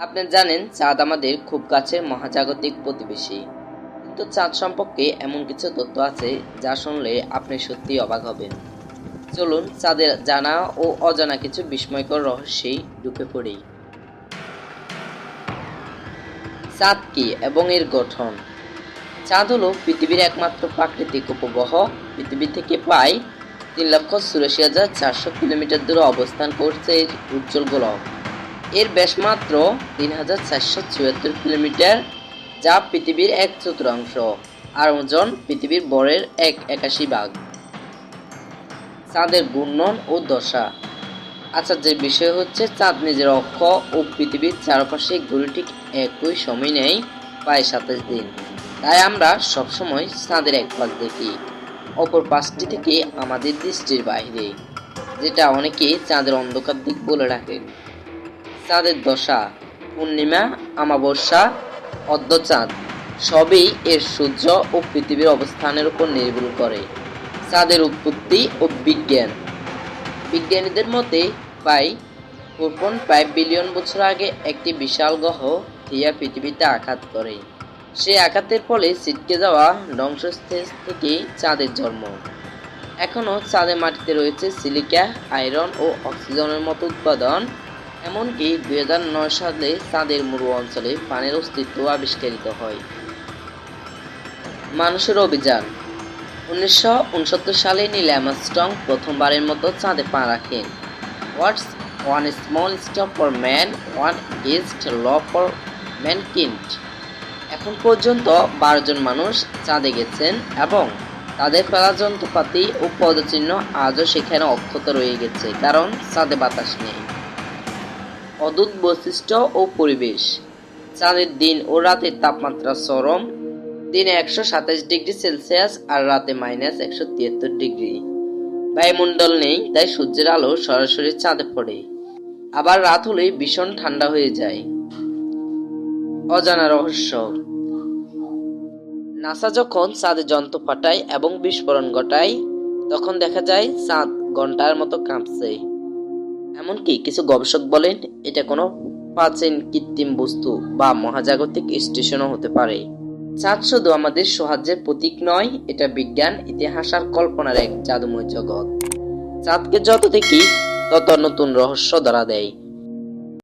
আপনি জানেন, চাঁদ আমাদের খুব কাছের মহাজাগতিক প্রতিবেশী। কিন্তু চাঁদ সম্পর্কে এমন কিছু তথ্য আছে যা শুনলে আপনি সত্যি অবাক হবেন। চলুন, চাঁদের জানা ও অজানা কিছু বিস্ময়কর রহস্যেই ঢুকে পড়ি। চাঁদ কি এবং এর গঠন? চাঁদ হলো পৃথিবীর একমাত্র প্রাকৃতিক উপগ্রহ। পৃথিবী থেকে প্রায় তিন লক্ষ চুরাশি হাজার চারশো কিলোমিটার দূরে অবস্থান করছে এর উজ্জ্বল গোলক। এর ব্যাস মাত্র তিন হাজার চারশো চুয়াত্তর কিলোমিটার, যা পৃথিবীর এক চতুর্থাংশ, আর ওজন পৃথিবীর বরের এক একাশি ভাগ। চাঁদের ঘূর্ণন ও দশা। আচার্যের বিষয় হচ্ছে, চাঁদ নিজের অক্ষ ও পৃথিবীর চারপাশে ঘুরে ঠিক একই সময় নেই প্রায় সাতাশ দিন। তাই আমরা সবসময় চাঁদের এক পাশ দেখি, অপর পাশটি থেকে আমাদের দৃষ্টির বাইরে, যেটা অনেকে চাঁদের অন্ধকার দিক বলে রাখেন। চাঁদের দশা, পূর্ণিমা আমাবস্যা অর্ধচাঁদ সবই এর সূর্য ও পৃথিবীর অবস্থানের উপর নির্ভর করে। চাঁদের উৎপত্তি ও বিজ্ঞান। বিজ্ঞানীদের মতে, প্রায় ফোর পয়েন্ট ফাইভ বিলিয়ন বছর আগে একটি বিশাল গ্রহ থিয়া পৃথিবীতে আঘাত করে। সেই আঘাতের ফলে ছিটকে যাওয়া ধ্বংসস্থল থেকে চাঁদের জন্ম। এখনও চাঁদের মাটিতে রয়েছে সিলিকা, আয়রন ও অক্সিজেনের মতো উৎপাদন এমনকি দুই হাজার নয় সালে চাঁদের মরু অঞ্চলে পানির অস্তিত্ব আবিষ্কারিত হয়। মানুষের অভিযান। উনিশশো উনসত্তর সালে নীল অ্যামস্ট্রং প্রথমবারের মতো চাঁদে পা রাখেন। What's one small step for man one east law for mankind এখন পর্যন্ত বারো জন মানুষ চাঁদে গেছেন এবং তাদের ফেলা যন্ত্রপাতি ও পদচিহ্ন আজও সেখানে অক্ষত রয়ে গেছে, কারণ চাঁদে বাতাস নেই। অদ্ভুত বৈশিষ্ট্য ও পরিবেশ। চাঁদের দিন ও রাতের তাপমাত্রা চরম। দিনে একশো সাতাশ ডিগ্রি সেলসিয়াস আর রাতে মাইনাস একশো তিয়াত্তর ডিগ্রি। বায়ুমণ্ডল নেই, তাই সূর্যের আলো সরাসরি চাঁদে পড়ে। আবার রাত হলেই ভীষণ ঠান্ডা হয়ে যায়। অজানা রহস্য। নাসা যখন চাঁদে যন্ত্র পাঠায় এবং বিস্ফোরণ ঘটায়, তখন দেখা যায় চাঁদ ঘণ্টার মতো কাঁপছে। এমনকি কিছু গবেষক বলেন, এটা কোনো প্রাচীন কৃত্রিম বস্তু বা মহাজাগতিক স্টেশনও হতে পারে। চাঁদ শুধু আমাদের সাহায্যের প্রতীক নয়, এটা বিজ্ঞান, ইতিহাস আর কল্পনার এক জাদুময় জগৎ। চাঁদকে যত দেখি, তত নতুন রহস্য ধরা দেয়।